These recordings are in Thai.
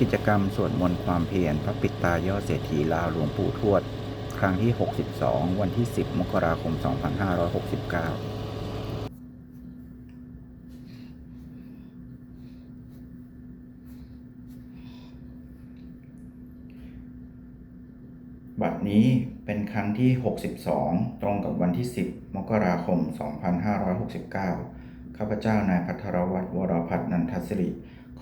กิจกรรมสวดมนต์ความเพียรพระปิตายอดเศรษฐีลาวหลวงปู่ทวด ครั้งที่ 62 วันที่ 10 มกราคม 2569บัดนี้เป็นครั้งที่ 62 ตรงกับวันที่ 10 มกราคม 2569 ข้าพเจ้านายพัทรวัตรวรพัฒนันทศิริ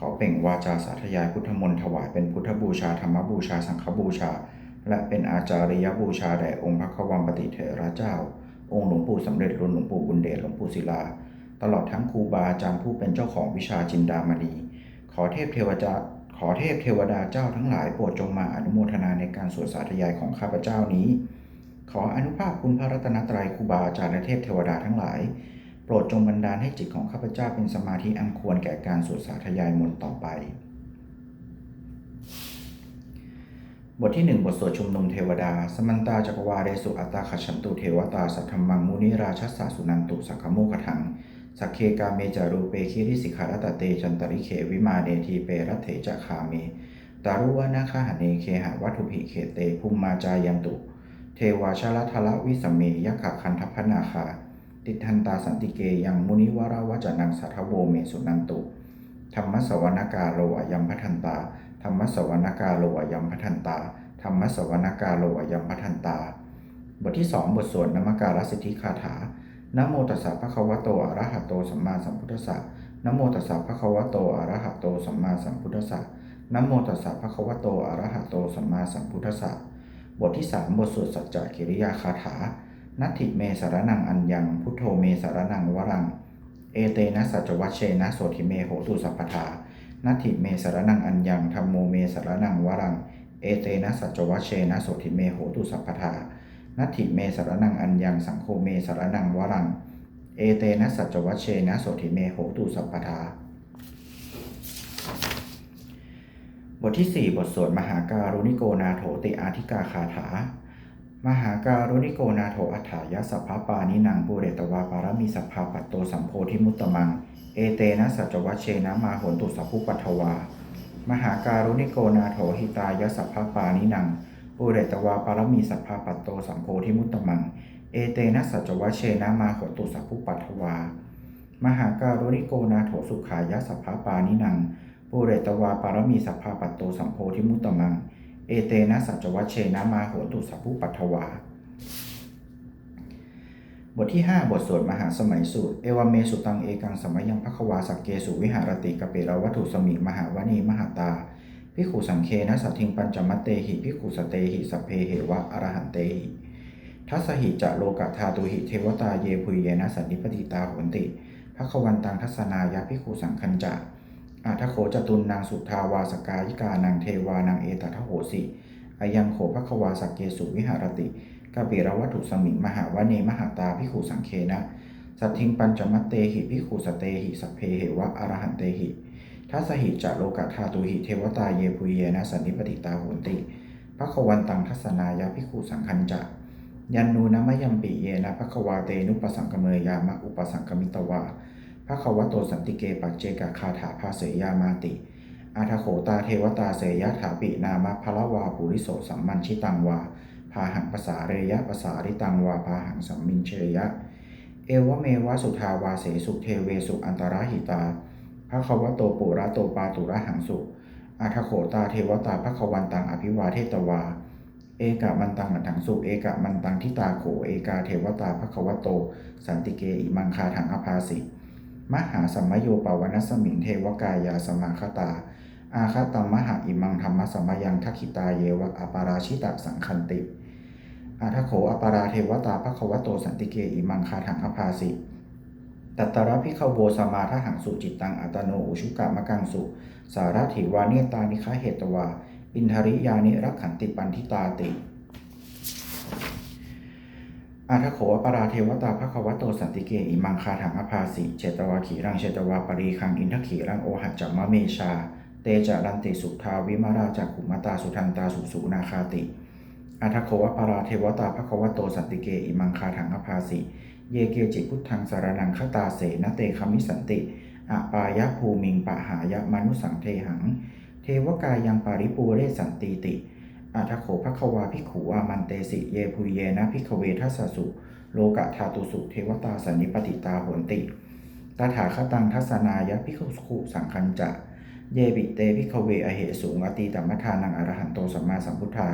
ขอเปล่งวาจาสาธยายพุทธมนต์ถวายเป็นพุทธบูชาธรรมบูชา สังฆบูชา และเป็นอาจาริยบูชาแด่องค์พระควมปฏิเถระเจ้า องค์หลวงปู่สำเร็จรุ่นหลวงปู่บุญเดชหลวงปู่ศิลา ตลอดทั้งครูบาอาจารย์ผู้เป็นเจ้าของวิชาจินดามณีขอเทพเทวดาขอเทพเทวดาเจ้าทั้งหลายโปรดจงมาอนุโมทนาในการสวดสาธยายของข้าพเจ้านี้ ขออนุภาพคุณพระรัตนตรัยครูบาอาจารย์และเทพเทวดาทั้งหลาย โปรดจงบันดาลให้จิตของข้าพเจ้าเป็นสมาธิอันควรแก่การสวดสาธยายมนต์ต่อไป บทที่หนึ่งบทสวดชุมนุมเทวดา สมันตาจักวาเรสุอัตตาขฉันตุเทวตาสัทธรรมังมุนิราชัสสะสุนันตุสักขโมคทังสักเคกาเมจารูเปคิริสิกขารตเตจันตริเขวิมาเนทีเปรัตเถจคาเมตารุวนาคาหเนเคหะวัตถุภิเขเตภูมิมาจายันตุ เทวาชาลทละวิสเมยขะคันทพนาคา ติทันตาสันติเกยังมุนิวราวจนังสัทธโวเมสุนันตุ ธรรมสวนากาโลอายัมพัทันตา ธรรมสวนากาโลอายัมพัทันตา ธรรมสวนากาโลอายัมพัทันตา บทที่สองบทสวดนมการสิทธิคาถานโมตัสสะภะคะวะโตอะระหะโตสัมมาสัมพุทธัสสะนโมตัสสะภะคะวะโตอะระหะโตสัมมาสัมพุทธัสสะนโมตัสสะภะคะวะโตอะระหะโตสัมมาสัมพุทธัสสะบทที่สามบทสวดสัจจะกิริยาคาถา นัตถิเมสารนังอัญญัง พุทโธเมสารนังวรัง เอเตนะสัจวัชเชนะโสธิเมโหตุสัพพทานัตถิเมสารนังอัญญังธรรมโมเมสารนังวรัง เอเตนะสัจวัชเชนะโสธิเมโหตุสัพพทานัตถิเมสารนังอัญญังสังโฆเมสารนังวรัง เอเตนะสัจวัชเชนะโสธิเมโหตุสัพพทาบทที่ 4 บทสวดมหาการุณิโกนาโถติอาธิกาคาถา มหาการุณิโกนาโถอัฏฐายสัพพปานินางปุเรตวาปารมีสัพพาปัตโตสัมโพธิมุตตมัง เอเตนะสัจวัชเชนะมาหนตุสัพพุปัทวา มหาการุณิโกนาโถหิตายสัพพปานินังปุเรตวาปารมีสัพพาปัตโตสัมโพธิมุตตมัง เอเตนะสัจวัชเชนะมาหนตุสัพพุปัทวา มหาการุณิโกนาโถสุขายสัพพปานินังปุเรตวาปารมีสัพพาปัตโตสัมโพธิมุตตมัง เอเตนะสัจวัชเชนะมาโหตุสัพพุปัทวา บทที่ 5 บทสวดมหาสมัยสูตร เอวเมสุตังเอกังสมัยยังภควาสักเกสุวิหารติกเปรวัตถุสมิงมหาวณีมหาตาพิขุสังเคนะสัทิงปัญจมัตเตหิพิขุสเตหิสัพเพเหวะอรหันเตหิทัสหิจะโลกะธาตุหิเทวตาเยพุยเยนะสันนิปติตาโหนติภควันตังทัศนายะพิขุสังคัญจะ อาทโขจตุนนางสุทาวาสกายิกานางเทวานางเอตทะโหสิอายังโขภควาสักเกสุวิหารติกาเปรวัตถุสมิงมหาวเนมหาตาพิขุสังเคนะ สัทิงปัญจมัตเตหิพิขุสเตหิสัพเพเหวะอรหันเตหิทัสหิจะโลกธาตุหิเทวตาเยปุเยนะสันนิปติตาโหนติภควันตังทัศนายะพิขุสังคัญจะ ยันนูนะมะยัมปิเยนะภควาเตนุปสังกเมยามะอุปสังกมิตวา พระควโตสันติเกปัจเจกคาถาภาเสยามาติ อาทโขตาเทวตาเสยถาปินามะพละวาปุริโสสัมมันชิตังวา พาหังภาษาเรยะภาษาริตังวาพาหังสัมมินเชยะ เอวเมวะสุทาวาเสสุเทเวสุอันตรหิตา พระควโตปุระโตปาตุระหังสุอาทโขตาเทวตาพระควันตังอภิวาเทตวาเอกะมันตังอันถังสุเอกะมันตังทิตาโขเอกาเทวตาพระควโต สันติเกอิมังคาถังอภาสิ มหาสัมมโยปวนัสมิงเทวกายาสมาคตา อาคตัมมหาอิมังธรรมสมยังทักขิตาเยวะอปาราชิตะสังคันติอาทโขอปาราเทวตาภควโตสันติเกอิมังคาถังอภาสิตัตระพิขโวสมาทหังสุจิตตังอัตโนอุชุกะมะกังสุ สารถิวาเนตานิคาเหตวา อินทริยานิรักขันติปันทิตาติ อาทโขอปราเทวตาภควโตสันติเกอิมังคาถังอภาสิเชตวาขีรังเชตวาปรีคังอินทขีรังโอหัจจมะเมชา เตจารันติสุทาวิมาราจักขุมตาสุทันตาสุสุนาคาติอาทโขวปราเทวตาภควโตสันติเกอิมังคาถังอภาสิ เยเกจิพุทธังสารนังคตาเสนเตคามิสันติอปายะภูมิงปะหายะมนุสังเทหัง เทวกายังปาริปูเรสันติติ อัทโขภควาภิขุอามันเตสิเยภูเยนะภิขเวทัสสุ โลกะธาตุสุเทวตาสันนิปติตาโหนติ ตถาคตังทัศนายะภิกขุสังคัญจะ เยบิเตภิขเวอเหสูงอตีตัมมทานังอรหันโตสัมมาสัมพุทธา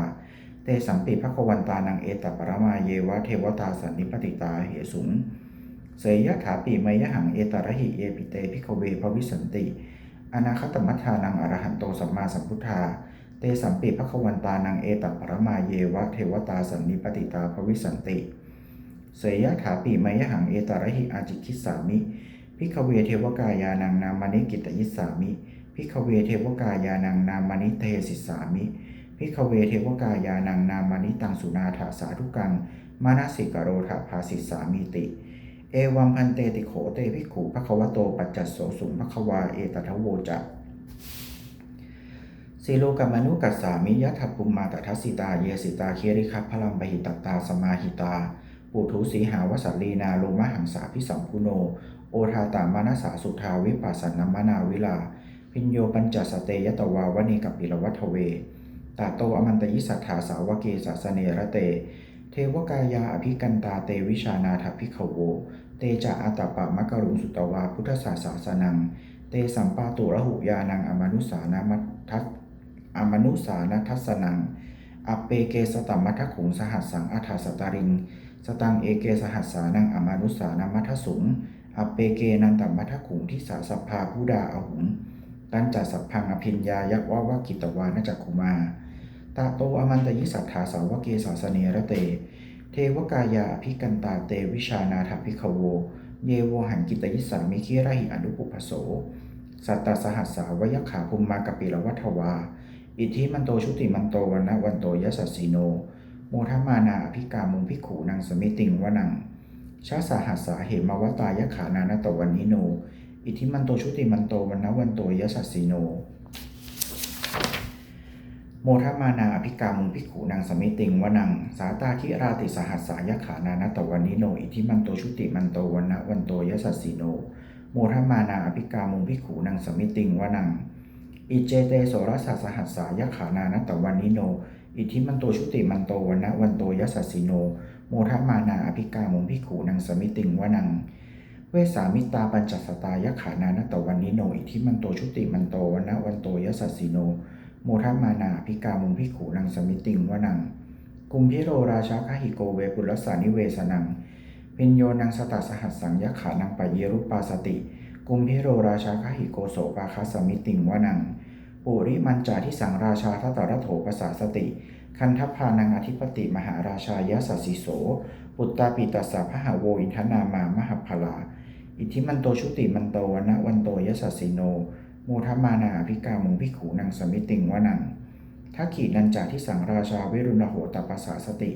เตสัมปิภควันตานังเอตปรมาเยวะเทวตาสันนิปติตาเหสุงเสยยะถาปีมยหังเอตระหิเยปิเตภิขเวภวิสันติ อนาคตมัทานังอรหันโตสัมมาสัมพุทธา เตสัมปิภควันตานังเอตัปรมาเยวะเทวตาสันนิปติตาภวิสันติ เสยยะถาปีมยหังเอตระหิอาจิคิสามิภิกเวเทวกายานังนามานิกิตยิสามิภิกเวเทวกายานังนามานิเทสิสามิภิกเวเทวกายานังนามานิตังสุนาถาสาธุกัง มานาสิกโรธาภาสิสามิติ เอวังพันเตติโขเตภิขุภควโตปัจจัสโสสุงภควาเอตทะโวจะ สีโลกามนุกัสสามิยะทัปุมมาตทัสสิตาเยสิตาเคริคัพพลังบหิตตาสมาหิตา ปุถุสีหาวสัลลีนาโลมหังสาพิสัมพุโน โอทาตามานาสาสุทาวิปัสสนามนาวิลา พิญโยปัญจสเตยตวาวณีกับปิรวัทเว ตาโตอมันตยิสัทธาสาวเกสสเนระเต เทวกายาอภิกันตาเตวิชานาถพิขโว เตจะอัตปะมะกรุงสุตวาพุทธศาสาสนัง เตสัมปาตุระหุยานังอมนุสานามัททัส อมนุสานัทัสนัง อเปเกสตัมมัทขุงสหัสสังอัฏฐสตาริง สตังเอเกสหัสสานังอมนุสานามัทสุง อเปเกนันตัมมัทขุงทิสาสัพพาผู้ดาอหุงตันจัสสัพพังอภิญญายักวาวากิตวานจักขุมาตาโตอมันตยิสัทธาสาวเกสาสเนระเต เทวกายาภิกันตาเตวิชานาถพิขโว เยโวหังกิตยิสามิคิรหิอนุปุพโส สัตตสหัสสาวยขาภุมมากปิรวัฏวา อิทธิมันโตชุติมันโตวันนะวันโตยสัสสีโน โมทมานาอภิกามุงพิขูนางสมิติงวนังชาสาหัสสาเหมาวตายขานานตวันนิโน อิทธิมันโตชุติมันโตวันนะวันโตยสัสสีโน โมทมานาอภิกามุงพิขูนางสมิติงวนัง สาตาทิราติสหัสสายขานานตวันนิโน อิทธิมันโตชุติมันโตวันนะวันโตยสัสสีโน โมทมานาอภิกามุงพิขูนางสมิติงวนัง อิเจเตโสรสัสสหัสสายขานานตวันนิโน อิทิมันโตชุติมันโตวันนะวันโตยสัสสิโน โมทมานาอภิกามงพิขูนางสมิติงวนัง เวสามิตาปัญจสตายขานานตวันนิโน อิทิมันโตชุติมันโตวันนะวันโตยสัสสิโน โมทมานาอภิกามงพิขูนางสมิติงวนัง กุมพิโรราชาคหิโกเวปุลสานิเวสนังพิญโยนังสตัสหัสสังยขานังปะเยรุปาสติ กุมพิโรราชาคหิโกโสปาคัสมิติงวนัง ปุริมันจาที่สังราชาทัตตรโถปสาสติ คันทพานังอธิปติมหาราชายสัสสิโส ปุตตาปิตัสสะพหาโวอินทนามามหพลา อิทิมันโตชุติมันโตวนะวันโตยสัสสิโนโมทมานาอภิกามุงพิขูนังสมิติงวนังทักขีนันจาที่สังราชาเวรุณโหตปสาสติ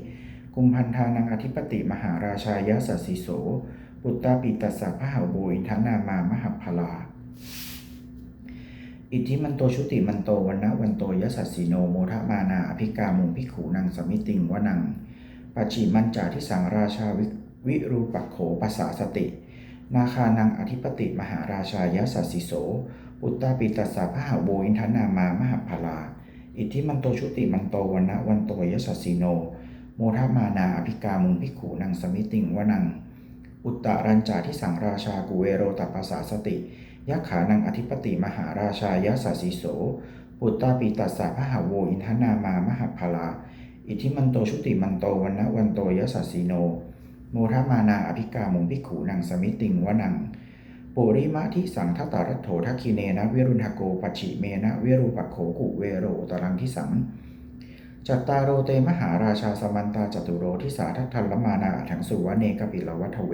กุมพันธานังอธิปติมหาราชายสัสสิโส ปุตตาปิตัสสะพหาโวอินทนามามหพลา อิทธิมันโตชุติมันโตวันนะวันโตยสัสสีโนโมทะมานาอภิกามุงพิขูนังสมิติงวนังปัจฉิมันจาที่สังราชาวิวิรูปักโขปัสสาสติ นาคานังอธิปติมหาราชายสัสสิโสปุตตาปิตัสสะพหาโวอินทนามามหพลา อิทธิมันโตชุติมันโตวันนะวันโตยสัสสีโน โมทะมานาอภิกามุงพิขูนังสมิติงวนัง อุตตรัญจาที่สังราชากุเวโรตปัสสาสติยักขานังอธิปติมหาราชายสัสสิโส ปุตตาปิตัสสะพหาโวอินทนามามหพลา อิทิมันโตชุติมันโตวันนะวันโตยสัสสิโน โมทมานาอภิกามุงพิขูนังสมิติงวนังปุริมะทิสังทัตตารัตโถทักคีเนนะวิรุณหโกปัจฉิเมนะวิรูปัโขกุเวโรตรังทิสัง จัตตารโรเตมหาราชาสมันตาจตุโรทิสาทัทัลลมานาถังสุวเนกปิลวัทเว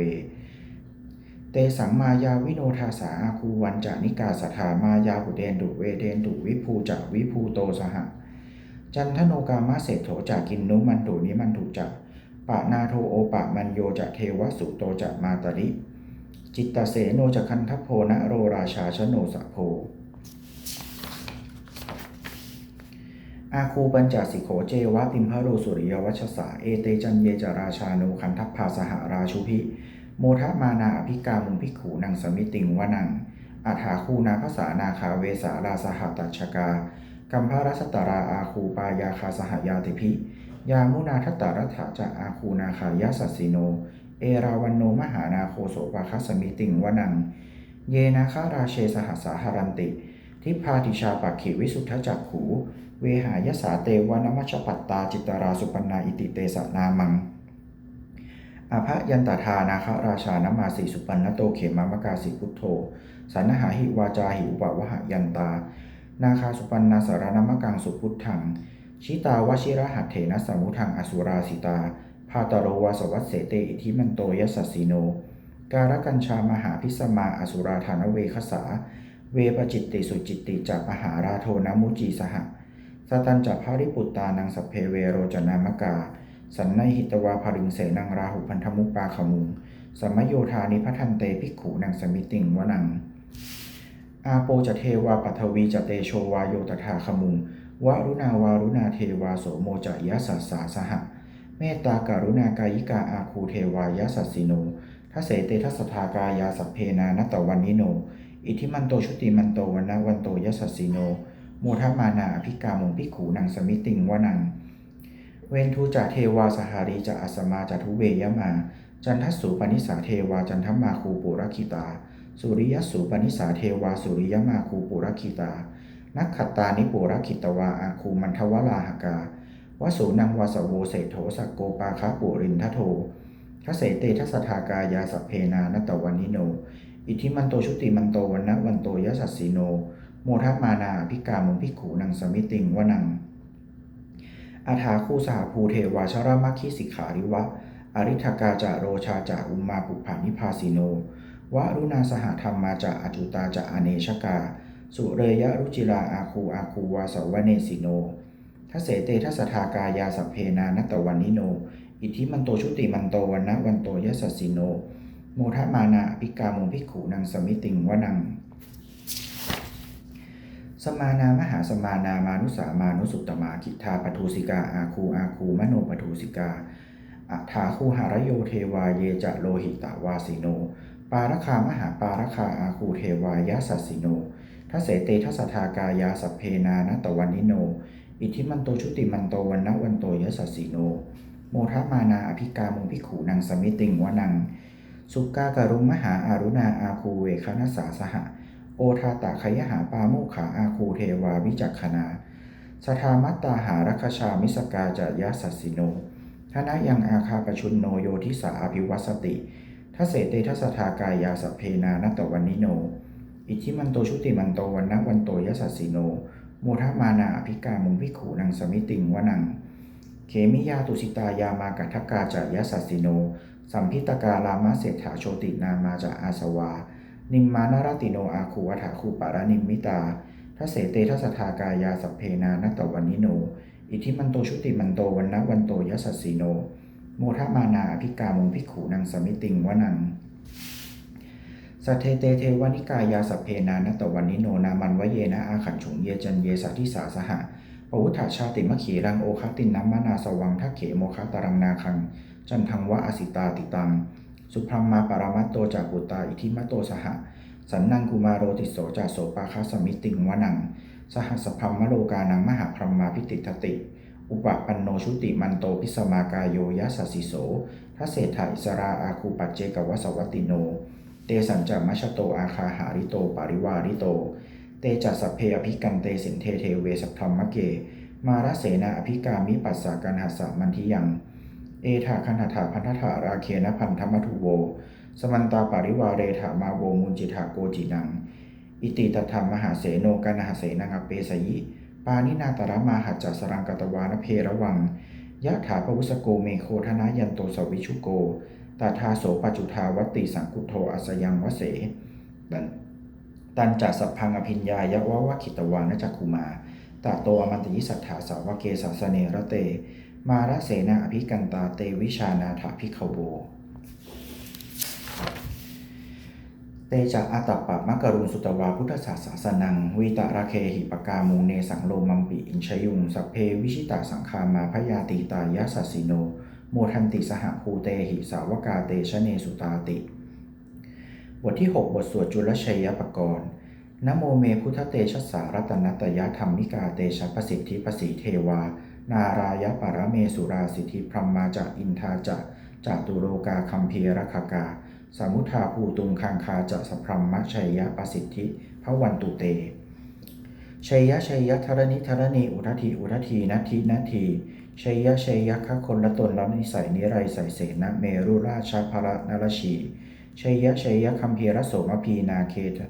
เตสังมายาวิโนทาสาอาคูวันจานิกาสถามายาหุเดนดุเวเดนดุวิภูจะวิภูโตสหะ จันทโนกามะเศรษโถจากินนุมันตุนิมันตุจะปะนาโทโอปะมันโยจะเทวสุโตจะมาตริ จิตตเสโนจะคันทโพนะโรราชาชโนสะโพ อาคูปัญจสิโขเจวะปิมพะโรสุริยวัชสา เอเตจันเยจราชานุคันทัพพาสหราชุพิ โมทะมานาอภิกามุงพิขูนังสมิติงวนังอัฏฐาคูนาภาษานาคาเวสาราสหตัชกา กัมภรัสตราอาคูปายาคาสหยาติพิยามุนาทัตตารัฐาจะอาคูนาคายาสัสสิโน เอราวันโนมหานาโคโสปาคัสมิติงวนัง เยนาคาราเชสหัสสาหรันติ ทิพาติชาปักขิวิสุทธจักขู เวหายสาเตวานมัชปัตตาจิตตราสุปันนาอิติเตสะนามังอภยันตทานาคราชานมาสีสุปันนโตเขมามกาสิพุทโธสันนหาหิวาจาหิอุปวหยันตา นาคาสุปันนาสารนมกังสุพุทธัง ชิตาวชิระหัตเถนะสมุทังอสุราสิตา พาตโรวาสวัสเสเตอิทิมันโตยสัสสิโน การกัญชามหาพิสมาอสุราธานเวคสา เวปจิตติสุจิตติจัปหาราโทนมุจีสหะ สตันจัภาริปุตตานังสัพเพเวโรจนามกา สันในหิตวาภริงเสนังราหุพันธมุปาขมุงสมโยธานิพัทันเตภิกขุนังสมิติงวนัง อาโปจะเทวาปัทวีจะเตโชวาโยตถาขมุงวรุณาวารุณาเทวาโสโมจะยะสัสสาสหะ เมตตาการุณากายิกาอาคูเทวายะสัสสิโนทัสเสเตทัสทากายาสัพเพนานตวันนิโน อิทิมันโตชุติมันโตวันวันโตยะสัสสิโน โมทมานาอภิกามงพิขูนังสมิติงวนัง เวนทูจะเทวาสหารีจะอัสมาจะทุเวยมา จันทสูปนิสาเทวาจันทมาคูปุรคิตา สุริยสูปนิสาเทวาสุริยมาคูปุรคิตา นักขัตานิปุรคิตวาอาคูมันทวลาหกาวสูนังวาสโวเศโถสกโกปาคาปุรินทโททัเสเตทัสทากายาสัพเพนานตวันนิโน อิทิมันโตชุติมันโตวันนะวันโตยสัสสิโน โมทัมานาพิกามุงพิขูนังสมิติงวนังอาถาคูสหภูเทวาชรามัคคิสิกขาริวะ อริทกาจาโรชาจาอุมมาปุภานิพาสิโน วะรุณาสหธรรมมาจาอจุตาจาอเนชกา สุเรยะรุจิราอาคูอาคูวาสวเนสิโนทัเสเตทัสทากายาสัพเพนานตวันนิโน อิทิมันโตชุติมันโตวันนะวันโตยสัสสิโน โมทะมานาภิกามุงภิขุนังสมิติงวนัง สมานามหาสมานามานุสามานุสุตมากิทาปทูสิกาอาคูอาคูมโนปทูสิกาอัฐาคูหารโยเทวาเยจะโลหิตาวาสิโน ปารคามหาปารคาอาคูเทวายาสัสสิโนทัสเสเตทัสสทากายาสัพเพนานตวันนิโน อิทิมันโตชุติมันโตวันนะวันโตยสัสสิโน โมทมานาอภิกามุงพิขูนังสมิติงวนัง สุกากรุงมหาอารุณาอาคูเวคณสาสหะ โอทาตาขยหาปาโมขาอาคูเทวาวิจักขณาสทามัตตาหารัคชามิสกาจายาสัสสิโนทนะยังอาคาปชุนโนโยทิสาอภิวัสติทัสเสเตทัสสทากายาสัพเพนานตวันนิโน อิทิมันโตชุติมันโตวันนะวันโตยสัสสิโนโมทมานาอภิกามุงพิขูนังสมิติงวนัง เขมิยาตุสิตายามากัทกาจายสัสสิโน สัมพิตการามะเศรษฐาโชตินามาจาอาสวา นิมมานารติโนอาคูวัฏาคูปารานิมมิตาทัสเสเตทัสทากายาสัพเพนานตวันนิโน อิทิมันโตชุติมันโตวันนะวันโตยสัสสิโน โมทมานาอภิกามุงพิขูนังสมิติงวนังสัทเทเตเทวนิกายาสัพเพนานตวันนิโนนามันวเยนะอาขันฉุงเยจันเยสัทิสาสหะปวุฒาชาติมะขีรังโอคตินนัมมานาสวังทักเขโมคตารังนาคัง จันทังวะอสิตาติตัง สุพรมมาปรามัตโตจากปุตาอิทิมัตโตสหะ สันนังกุมารโรติโสจากโสปาคาสมิติงวนัง สหัสพัมมโลกานังมหาพรหมาพิติทติ อุปปันโนชุติมันโตพิสมากายโยยัสสสิโสทัสเศถาอิสราอาคูปัจเจกวสวัตติโน เตสัญจมัชโตอาคาหาริโตปาริวาริโต เตจัสสพเพอภิกันเตสินเทเทเวสัพธรรมเก มารเสนาอภิกามิปัสสากันหัสสะมันทิยัง เอถาคันหถาพันธถาราเคนพันธมัทุโว สมันตาปาริวาเรถามาโวมุนจิถาโกจินัง อิติตธรรมมหาเสโนกันหาเสนังอเปสยิ ปานินาตระมาหัจจสรังกตวานเพระวังยะถาภวุสโกเมโคธนายันโตสวิชุโก ตาทาโสปจุทาวติสังคุโทอัสยังวเสตันตันจัสสัพพังอภิญญายะวะวะขิตวานจักคุมาตาโตอมันติยิสัทธาสาวเกสาสเนระเต มาระเสนาอภิกันตาเตวิชานาถาภิขโวเตจะอาตัปปะมะกรุณสุตวาพุทธศาสสนังวิตาราเคหิปกามูเนสังโลมัมปิอินชยุงสัพเพวิชิตาสังคามาพยาติตายาสัสสิโนโมทันติสหภูเตหิสาวกาเตชะเนสุตาติ บทที่ 6 บทสวดจุลชัยปกรณ์นโมเมพุทธเตชะสารัตนตยธรรมิกาเตชะประสิทธิประสีเทวา นารายปารเมสุราสิทธิพรหมมาจะอินทาจะจาตุโลกาคัมภีรคากา สมุทาภูตุงคังคาจะสพรหมชัยยะประสิทธิพระวันตุเตชัยยะชัยยะธรณิธรณีอุทธีอุทธีนาทีนาทีชัยยะชัยยะคะคนละตนละนิสัยนิไรใสเสนะเมรุราชาภระนรชีชัยยะชัยยะคัมภีรโสมพีนาเคท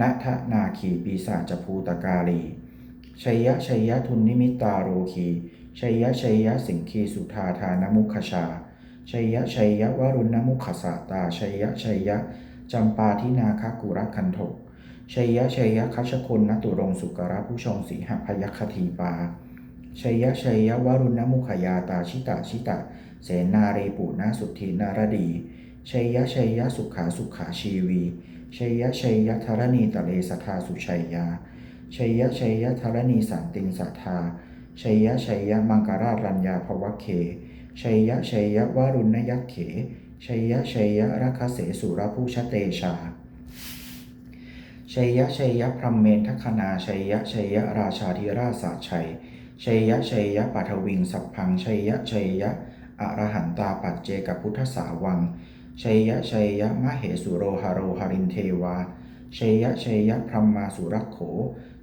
นะทนาขีปีศาจภูตกาลี ชัยยะชัยยะทุนนิมิตาโรคีชัยยะชัยยะสิงคีสุธาธานมุขชาชัยยะชัยยะวรุณมุขสาตาชัยยะชัยยะจำปาทินาคกุระคันถกชัยยะชัยยะคัชคนนตุรงสุกระผู้ชงสีหพยัคทีปาชัยยะชัยยะวรุณมุขยาตาชิตาชิตะเสนาเรปุนาสุทธินารดีชัยยะชัยยะสุขาสุขาชีวีชัยยะชัยยะธรณีตะเลสทาสุชัยยา ชัยยะชัยยะธรณีสันตินสัทธาชัยยะชัยยะมังการารัญญาภวะเคชัยยะชัยยะวารุณยักเขชัยยะชัยยะรัคเสสุรภูชเตชาชัยยะชัยยะพรหมเมนทคนาชัยยะชัยยะราชาธิราชสาชัยชัยยะชัยยะปัทวิงสัพพังชัยยะชัยยะอรหันตาปัจเจกพุทธสาวังชัยยะชัยยะมะเหสุโรหโรหรินเทวา ชัยยะชัยยะพรหมาสุรักโข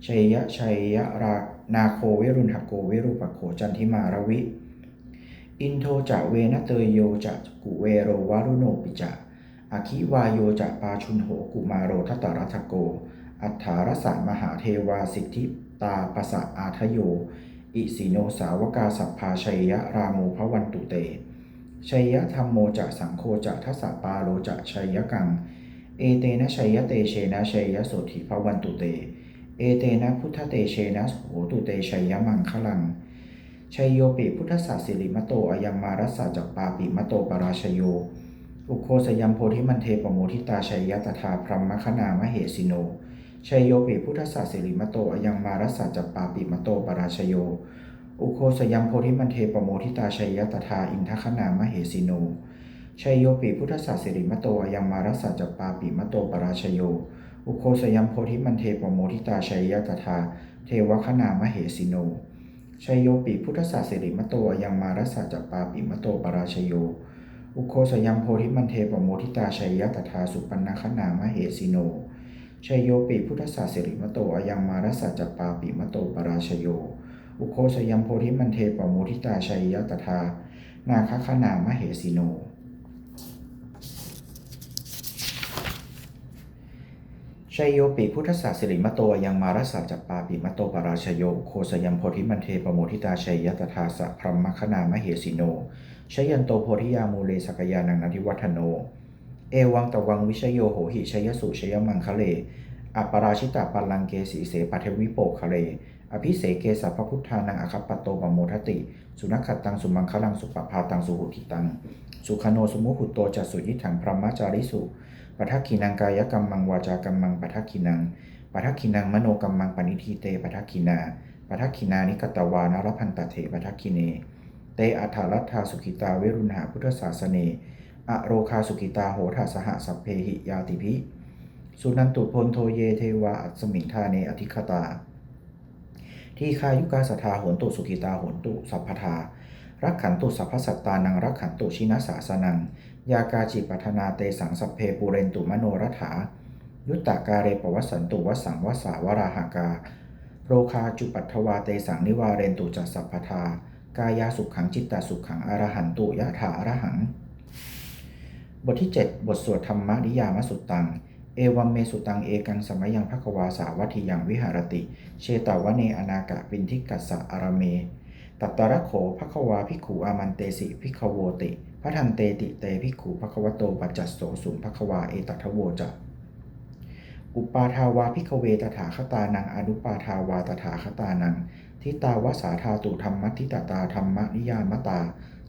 ชัยยะชัยยะรานาโคเวรุณหโกเวรุปโขจันทิมารวิ อินโทจะเวนเตยโยจะกุเวโรวารุโนปิจะอคิวายโยจะปาชุนโหกุมาโรทัตตรัทโก อัฏฐารสามหาเทวาสิทธิตาปสะอาทโย อิสิโนสาวกาสัพพาชัยยะราโมพวันตุเตชัยยะธรรมโมจะสังโฆจะทัสสะปาโลจะชัยยะกัง เอเตนะชัยยะเตเชนะชัยยะโสถิพวันตุเต เอเตนะพุทธเตเชนะโหตุเตชัยยะมังคลังชัยโยปิพุทธศาสิริมโตอายัมมารัสสะจักปาปิมโตปราชโย อุโคสยัมโพธิมันเทปโมทิตาชัยยะตถาพรหมคณามเหสิโนชัยโยปิพุทธศาสิริมโตอายังมารัสสะจัปปาปิมโตปราชโย อุโคสยัมโพธิมันเทปโมทิตาชัยยะตถาอินทคณามเหสิโน ชัยโยปิพุทธศาสิริมโตยังมารัสสะจัปาปิมโตปราชโย อุโคสยัมโพธิมันเทปโมทิตาชัยยะตถาเทวคณามเหสิโนชัยโยปิพุทธศาสิริมโตยังมารัสสะจัปาปิมโตปราชโย อุโคสยัมโพธิมันเทปโมทิตาชัยยะตถาสุปันนคณามเหสิโนชัยโยปิพุทธศาสิริมโตยังมารัสสะจัปาปิมโตปราชโย อุโคสยัมโพธิมันเทปโมทิตาชัยยะตถานาคคณามเหสิโน ชัยโยปิพุทธศาสิริมโตยังมารัสสะจัปปาปิมโตปราชโยโคสยัมโพธิมันเทปโมทิตาชัยยตถาสะพรหมคณามเหสิโนชยันโตโพธิยามูเลสกยานังนันทิวัฒโน เอวังตวังวิชโยโหหิชยสุชยมังคะเลอัปราชิตาปัลลังเกสีเสปัทวิโปคะเล อภิเสเกสัพพพุทธานังอคัปปโตปโมทติ สุนัขขัตตังสุมังคลังสุปภาตังสุหุติตัง สุขโนสุมุหุตโตจัสุยิถังพรหมจาริสุ ปัทกินังกายกรรมังวาจากรรมังปัทกินังปัทกินังมโนกรรมังปณิทีเตปัทกินาปัทกินานิกตวานารพันตเถปัทกิเน เตอัฏฐารัตถาสุขิตาเวรุณหาพุทธศาสเนอโรคาสุขิตาโหทัสหสัพเพหิยาติภิสุนันตุพลโทเยเทวาอัสมิงธาเนอธิคตา ที่คายุกาสทาโหนตุสุขิตาโหนตุสัพพทารักขันตุสัพพสัตตานังรักขันตุชินาสาสนัง ยากาจิปัทนาเตสังสัพเพปูเรนตุมโนรัฐา ยุตตาการเรปวัสันตุวสังวสาวราหากา โรคาจุปัทวาเตสังนิวาเรนตุจัสสัพพทากายาสุขขังจิตตาสุขขังอรหันตุยะถาอรหัง บทที่ 7 บทสวดธรรมนิยามสุตตัง เอวัมเมสุตังเอกังสมัยยังภควาสาวัติยังวิหารติ เชตาวเนอนากะปินทิกัสสะอารเม ตัตตระโขภควาภิกขุอามันเตสิภิกขโวติ ระทันเตติเตภิกขุภควโตปัจจัสโสสุมภควาเอตัทโวจะอุปาทาวาภิกเวตถาคตานังอนุปาทาวาตถาคตานัง ทิตาวสาธาตุธรรมทิตตาธรรมนิยามตา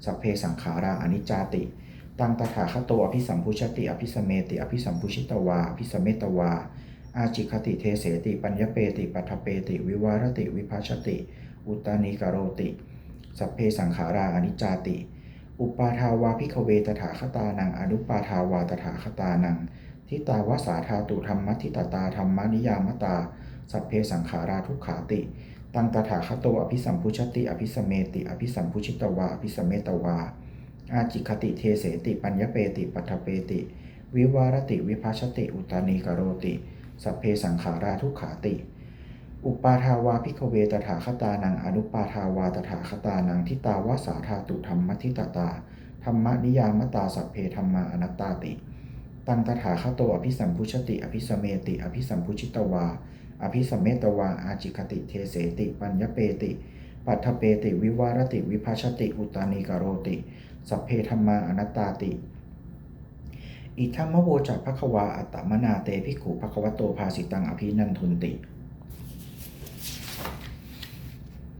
สัพเพสังขาราอนิจจติ ตังตถาคโตอภิสัมพุชติอภิสเมติอภิสัมพุชิตวาอภิสเมตวา อาจิคติเทเสติปัญญเปติปัทเปติ วิวารติวิภัชติ อุตานิกโรติสัพเพสังขาราอนิจจติ อุปาทาวาภิกขเวตถาคตานัง อนุปาทาวาตถาคตานัง ทิตาวสาธาตุธรรมทิตตาธรรมนิยามตา สัพเพสังขาราทุกขาติ ตังตถาคตโตอภิสัมพุชติ อภิสเมติ อภิสัมพุชิตวา อภิสเมตวา อาจิคติเทเสติปัญญเปติปัทเปติ วิวารติวิภัชติ อุตานีกโรติ สัพเพสังขาราทุกขาติ อุปาทาวาพิกเวตถาคตานังอนุปาทาวาตถาคตานังทิตาวสาธาตุธรรมทิตตาธรรมนิยามตาสัพเพธรรมาอนัตตาติ ตังตถาคโตอภิสัมพุชติ อภิสเมติ อภิสัมพุชิตวา อภิสมเมตวา อาจิคติเทเสติ ปัญญเปติ ปัทเปติ วิวารติ วิภัชติ อุตานีกโรติ สัพเพธรรมาอนัตตาติ อิทัมมโวจักภควาอัตตมนาเตภิกขุภควโตภาสิตังอภินันทุนติ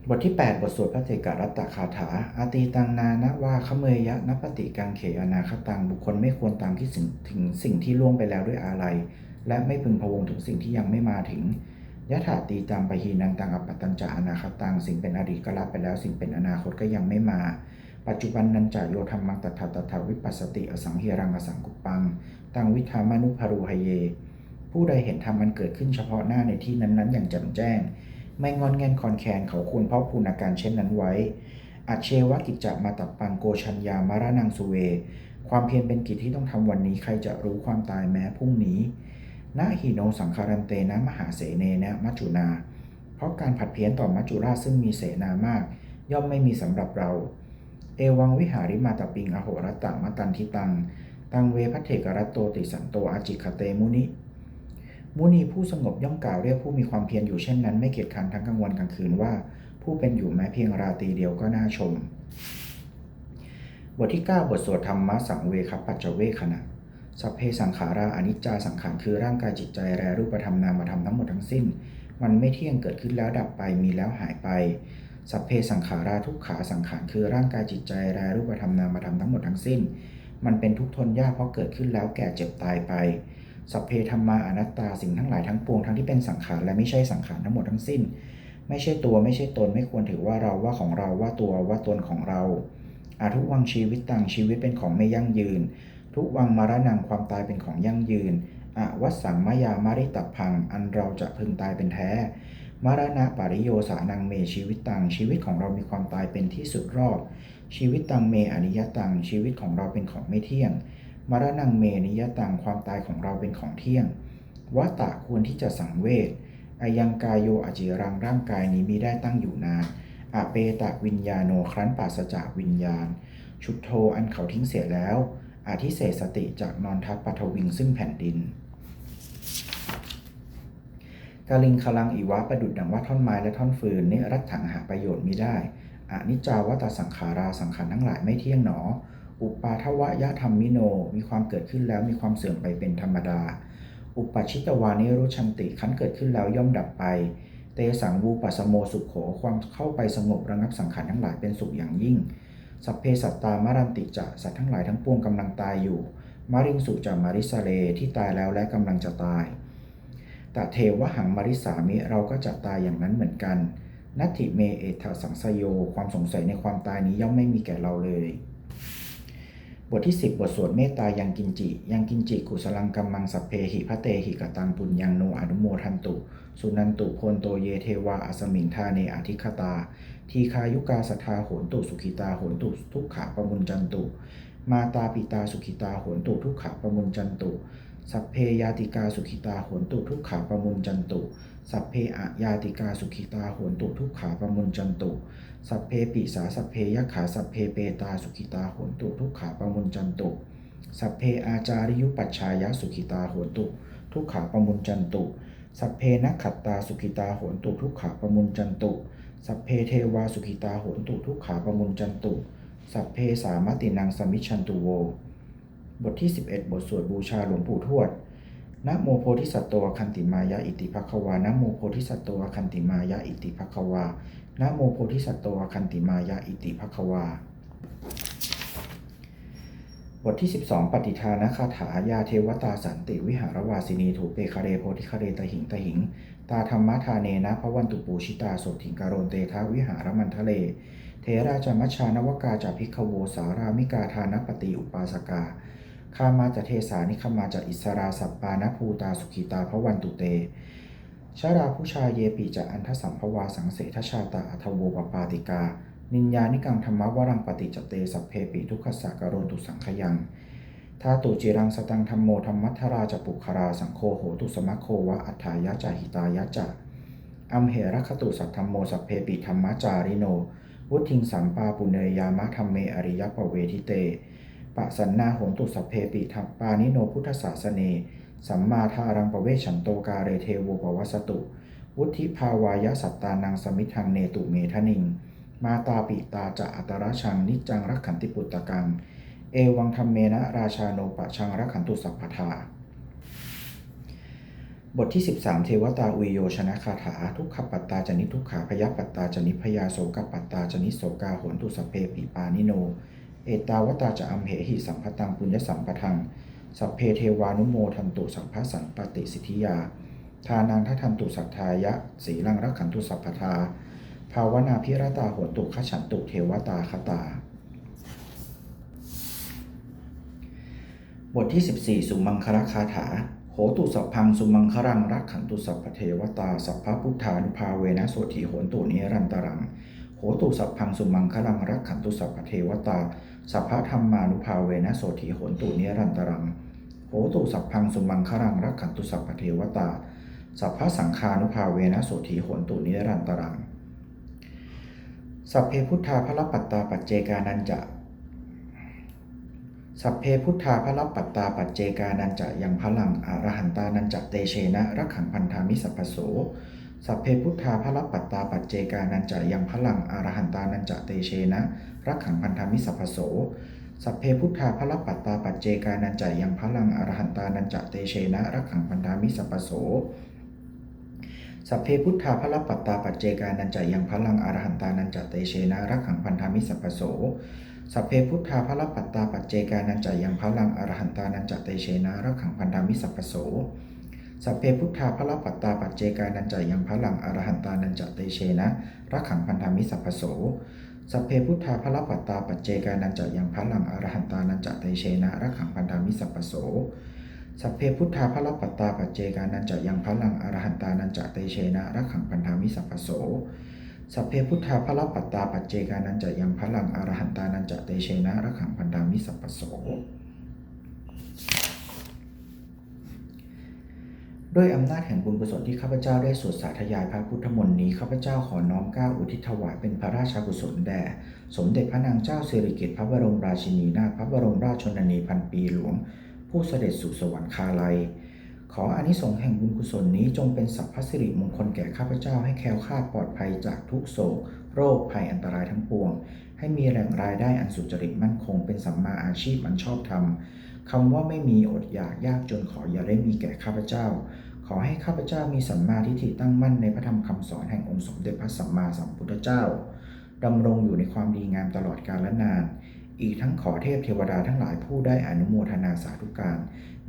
บทที่ 8 บทสวดพระเทการัตตคาถา อาตีตังนานะว่าขเมยยะนปฏิกังเขอนาคตังบุคคลไม่ควรตามที่สิ่งถึงสิ่งที่ล่วงไปแล้วด้วยอาลัยและไม่พึงพวงถึงสิ่งที่ยังไม่มาถึงยะถาตีตามปะหีนังตังอปตัญจาอนาคตังสิ่งเป็นอดีตก็ละไปแล้ว สิ่งเป็นอนาคตก็ยังไม่มา ปัจจุบันนันจาโยธรรมังตถาตถาวิปัสสติอสังเฮรังอสังกุปปัง ตังวิธามานุภารูหเย ผู้ใดเห็นธรรมมันเกิดขึ้นเฉพาะหน้าในที่นั้นๆ อย่างแจ่มแจ้ง ไม่งอนแงนคอนแคนเขาควรเพราะพูนอาการเช่นนั้นไว้ อาเชวกิจจะมาตับปังโกชัญญามารานังสุเว ความเพียรเป็นกิจที่ต้องทำวันนี้ใครจะรู้ความตายแม้พรุ่งนี้นาหิโนสังคารันเตนะมหาเสเนนะมัจจุนา เพราะการผัดเพี้ยนต่อมัจจุราชซึ่งมีเสนามาก ย่อมไม่มีสำหรับเรา เอวังวิหาริมาตปิงอโหรตะมตันทิตัง ตังเวพัทเถกรัตโตติสันโตอาจิคเตมุนิ มุนีผู้สงบย่อมกล่าวเรียกผู้มีความเพียรอยู่เช่นนั้น ไม่เกียจค้านทั้งกลางวันกลางคืนว่า ผู้เป็นอยู่แม้เพียงราตรีเดียวก็น่าชม บทที่ 9 บทสวดธรรมะสังเวคปัจจเวขณะสัพเพสังขาราอนิจจาสังขารคือร่างกายจิตใจแรรูปธรรมนามธรรมทั้งหมดทั้งสิ้น มันไม่เที่ยงเกิดขึ้นแล้วดับไปมีแล้วหายไปสัพเพสังขาราทุกขาสังขารคือร่างกายจิตใจแรรูปธรรมนามธรรมทั้งหมดทั้งสิ้น มันเป็นทุกทนยากเพราะเกิดขึ้นแล้วแก่เจ็บตายไป สัพเพธรรมาอนัตตาสิ่งทั้งหลายทั้งปวงทั้งที่เป็นสังขารและไม่ใช่สังขารทั้งหมดทั้งสิ้น ไม่ใช่ตัวไม่ใช่ตนไม่ควรถือว่าเราว่าของเราว่าตัวว่าตนของเราอาทุกวังชีวิตตังชีวิตเป็นของไม่ยั่งยืน ทุกวังมารณังความตายเป็นของยั่งยืนอวัสสังมายามาริตับพัง อันเราจะพึงตายเป็นแท้มารณะปริโยสานังเมชีวิตตังชีวิตของเรามีความตายเป็นที่สุดรอบ ชีวิตตังเมอนิยตังชีวิตของเราเป็นของไม่เที่ยง มรณังเมนิยตังความตายของเราเป็นของเที่ยงวัตตะควรที่จะสังเวชอายังกายโยอจิรังร่างกายนี้มีได้ตั้งอยู่นานอาเปตะวิญญาโนครั้นปราศจากวิญญาณ ชุดโทอันเขาทิ้งเสียแล้วอาทิเศษสติจากนอนทับปัทวิงซึ่งแผ่นดินกาลิงคลังอีวะประดุดดังว่าท่อนไม้และท่อนฟืนนี่รัดถังหาประโยชน์มิได้อนิจจาวัตสังขาราสังขารทั้งหลายไม่เที่ยงหนอ อุปาทวะยะธรรมมิโน มีความเกิดขึ้นแล้วมีความเสื่อมไปเป็นธรรมดา อุปชิตวานิรุชันติขันเกิดขึ้นแล้วย่อมดับไป เตสังวูปัสโมสุขโข ความเข้าไปสงบระงับสังขารทั้งหลายเป็นสุขอย่างยิ่ง สัพเพสัตตามารันติจะสัตว์ทั้งหลายทั้งปวงกำลังตายอยู่มาริงสุจะมาริสาเลที่ตายแล้วและกำลังจะตายแตะเทวหังมาริสามิเราก็จะตายอย่างนั้นเหมือนกัน นัตถิเมเอทสังสโย ความสงสัยในความตายนี้ย่อมไม่มีแก่เราเลย บทที่ 10 บทสวดเมตตายังกินจิ ยังกินจิกุสลังกัมมังสัพเพหิพระเตหิกตังปุญญังโนอนุโมทันตุ สุนันตุโพนโตเยเทวาอสมิงทาเนอธิคตา ทีคายุกาสทาโหนตุสุขิตาโหนตุทุกขาปมุญจันตุ มาตาปิตาสุขิตาโหนตุทุกขาปมุญจันตุ สัพเพยาติกาสุขิตาโหนตุทุกขาปมุญจันตุ สัพเพอะยาติกาสุขิตาโหนตุทุกขาปมุญจันตุสัพเพปิสาสัพเพยขาสัพเพเปตาสุขิตาโหนตุทุกขาปมุญจันตุสัพเพอาจาริยุปัชชายสุขิตาโหนตุทุกขาปมุญจันตุสัพเพนักขัตตาสุขิตาโหนตุทุกขาปมุญจันตุสัพเพเทวาสุขิตาโหนตุทุกขาปมุญจันตุสัพเพสามตินังสมิชชันตุโว บทที่ 11 บทสวดบูชาหลวงปู่ทวด นะโมโพธิสัตว์ตัวคันติมายะอิติภควานะโมโพธิสัตว์ตัวคันติมายะอิติภควานะโมโพธิสัตว์ตัวคันติมายะอิติภควา บทที่ 12 ปฏิทานคาถายาเทวตาสันติวิหารวาสินีถูเปคาเรโพธิคาเรตหิงตหิง ตาธรรมทาเนนะพระวันตุปูชิตาสดถิงการนเตทาวิหารมันทะเล เทราจามัชานวกาจาภิกโวสารามิกาทานปฏิอุปาสกา ข้ามาจะเทสานิขมาจะอิสราสัปปานภูตาสุขิตาพระวันตุเต ชาราผู้ชายเยปิจะอันทสัมภวาสังเสทชาตาอัทโวปปาติกา นิญญานิกังธรรมวรังปฏิจเตสัพเพปิทุกขสสะกโรนตุสังขยังทาตุจิรังสตังธรรมโมธรรมัทธราจปุคราสังโฆโหตุสมะโควะอัฏฐายะจาหิตายะจะอัมเหรคตุสัทธรรมโมสัพเพปิธรรมจาริโน วุทิงสัมปาปุเนยยามะธรรมเมอริยปเวทิเต ปะสันนาโหนตุสัพเพปิทัปปานิโนพุทธศาสเน สัมมาทารังปเวชันโตกาเรเทโวปวัสตุ วุธิภาวายะสัตตานังสมิทังเนตุเมทนิง มาตาปิตาจะอัตระชังนิจังรักขันติปุตตะกัง เอวังธรรมเมนะราชาโนปะชังรักขันตุสัพพทาบทที่ 13 เทวตาอุยโยชนะคาถา ทุกขปัตตาจนิทุกขาพยปัตตาจนิพยาโสกปัตตาจนิโสกาโหนตุสเพปิปานิโน เอตาวตาจะอัมเหหิสัมพตังปุญญสัมปทัง สัพเพเทวานุโมทันตุสัพพสันปติสิทธิยา ทานังทัทันตุสัทธายะสีลังรักขันตุสัพพทา ภาวนาพิรตาโหนตุขฉันตุเทวตาคตา บทที่ 14 สุมังคลคาถาโหตุสัพพังสุมังครังรักขันตุสัพพเทวตา สัพพพุทธานุภาเวนะโสถีโหนตุนิรันตรังโหตุสัพพังสุมังคลังรักขันตุสัพพเทวตา สัพพะธรรมานุภาเวนะโสถีโหนตุนิรันตรัง โหตุสัพพังสุมังคลังรักขันตุสัพพเทวตา สัพพะสังฆานุภาเวนะโสถีโหนตุนิรันตรัง สัพเพพุทธาพระปัตตาปัจเจกานันจะสัพเพพุทธาพระปัตตาปัจเจกานันจะยังพลังอรหันตานันจะเตเชนะรักขังพันธามิสัพพโสสัพเพพุทธาพระปัตตาปัจเจกานันจะยังพลังอรหันตานันจะเตเชนะ รักขังพันธามิสัพพโส สัพเพพุทธาพระปัตตาปัจเจกานันจะยังพลังอรหันตานันจะเตเชนะรักขังพันธามิสัพพโสสัพเพพุทธาพระปัตตาปัจเจกานันจะยังพลังอรหันตานันจะเตเชนะรักขังพันธามิสัพพโสสัพเพพุทธาพระปัตตาปัจเจกานันจะยังพลังอรหันตานันจะเตเชนะรักขังพันธามิสัพพโสสัพเพพุทธาพระปัตตาปัจเจกานันจะยังพลังอรหันตานันจะเตเชนะรักขังพันธามิสัพพโส สัพเพพุทธาพระปัตตาปัจเจกานันจะยังพลังอรหันตานันจะเตเชนะรักขังพันธามิสัพโส สัพเพพุทธาพระปัตตาปัจเจกานันจะยังพลังอรหันตานันจะเตเชนะรักขังพันธามิสัพโส สัพเพพุทธาพระปัตตาปัจเจกานันจะยังพลังอรหันตานันจะเตเชนะรักขังพันธามิสัพพโส ด้วยอำนาจแห่งบุญกุศลที่ข้าพเจ้าได้สวดสาธยายพระพุทธมนต์นี้ข้าพเจ้าขอน้อมเก้าอุทิศถวายเป็นพระราชากุศลแด่สมเด็จพระนางเจ้าสิริกิติ์พระบรมราชินีนาถพระบรมราชชนนีพันปีหลวง ผู้เสด็จสู่สวรรคาลัย ขออานิสงส์แห่งบุญกุศลนี้จงเป็นสัพพสิริมงคลแก่ข้าพเจ้าให้แคล้วคลาดปลอดภัยจากทุกโศก โรคภัยอันตรายทั้งปวง ให้มีแหล่งรายได้อันสุจริตมั่นคงเป็นสัมมาอาชีพอันชอบธรรม คำว่าไม่มีอดอยากยากจนขออย่าได้มีแก่ข้าพเจ้า ขอให้ข้าพเจ้ามีสัมมาทิฏฐิตั้งมั่นในพระธรรมคำสอนแห่งองค์สมเด็จพระสัมมาสัมพุทธเจ้าดำรงอยู่ในความดีงามตลอดกาลและนาน อีกทั้งขอเทพเทวดาทั้งหลายผู้ได้อนุโมทนาสาธุการ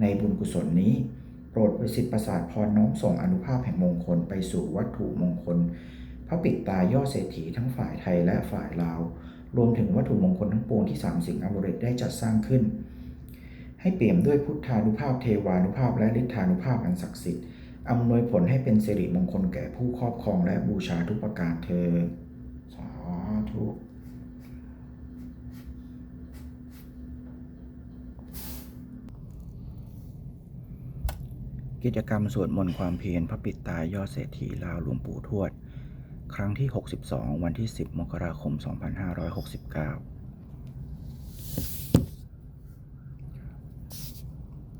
ในบุญกุศลนี้ โปรดประสิทธิ์ประสาทพรน้อมส่งอนุภาพแห่งมงคลไปสู่วัตถุมงคล พระปิดตายอดเศรษฐีทั้งฝ่ายไทยและฝ่ายลาว รวมถึงวัตถุมงคลทั้งปวงที่สามสิ่งอมฤตได้จัดสร้างขึ้น ให้เปี่ยมด้วยพุทธานุภาพเทวานุภาพและฤทธานุภาพอันศักดิ์สิทธิ์อำนวยผลให้เป็นสิริมงคลแก่ผู้ครอบครองและบูชาทุกประการเธอสาธุกิจกรรมสวดมนต์ความเพียรพระปิดตายอดเศรษฐีลาวหลวงปู่ทวด ครั้งที่ 62 วันที่ 10 มกราคม 2569